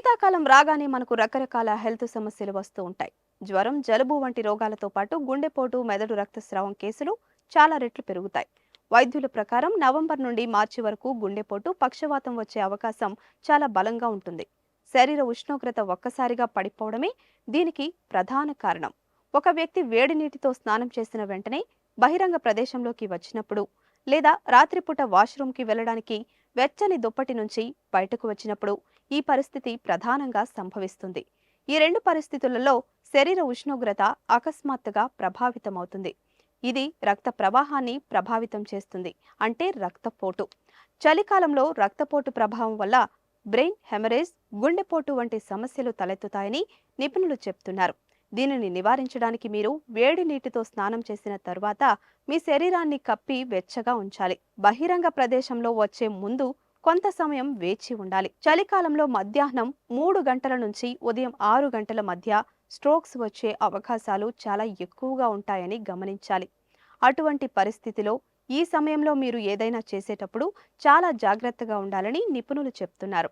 శీతాకాలం రాగానే మనకు రకరకాల హెల్త్ సమస్యలు వస్తూ ఉంటాయి. జ్వరం జలుబు వంటి రోగాలతో పాటు గుండెపోటు మెదడు రక్తస్రావం కేసులు చాలా రెట్లు పెరుగుతాయి. వైద్యుల ప్రకారం నవంబర్ నుండి మార్చి వరకు గుండెపోటు పక్షవాతం వచ్చే అవకాశం చాలా బలంగా ఉంటుంది. శరీర ఉష్ణోగ్రత ఒక్కసారిగా పడిపోవడమే దీనికి ప్రధాన కారణం. ఒక వ్యక్తి వేడి నీటితో స్నానం చేసిన వెంటనే బహిరంగ ప్రదేశంలోకి వచ్చినప్పుడు లేదా రాత్రిపూట వాష్రూమ్కి వెళ్ళడానికి వెచ్చని దుప్పటి నుంచి బయటకు వచ్చినప్పుడు ఈ పరిస్థితి ప్రధానంగా సంభవిస్తుంది. ఈ రెండు పరిస్థితులలో శరీర ఉష్ణోగ్రత అకస్మాత్తుగా ప్రభావితమవుతుంది. ఇది రక్త ప్రవాహాన్ని ప్రభావితం చేస్తుంది అంటే రక్తపోటు. చలికాలంలో రక్తపోటు ప్రభావం వల్ల బ్రెయిన్ హెమరేజ్ గుండెపోటు వంటి సమస్యలు తలెత్తుతాయని నిపుణులు చెప్తున్నారు. దీనిని నివారించడానికి మీరు వేడి నీటితో స్నానం చేసిన తరువాత మీ శరీరాన్ని కప్పి వెచ్చగా ఉంచాలి. బహిరంగ ప్రదేశంలో వచ్చే ముందు కొంత సమయం వేచి ఉండాలి. చలికాలంలో మధ్యాహ్నం మూడు గంటల నుంచి ఉదయం ఆరు గంటల మధ్య స్ట్రోక్స్ వచ్చే అవకాశాలు చాలా ఎక్కువగా ఉంటాయని గమనించాలి. అటువంటి పరిస్థితిలో ఈ సమయంలో మీరు ఏదైనా చేసేటప్పుడు చాలా జాగ్రత్తగా ఉండాలని నిపుణులు చెప్తున్నారు.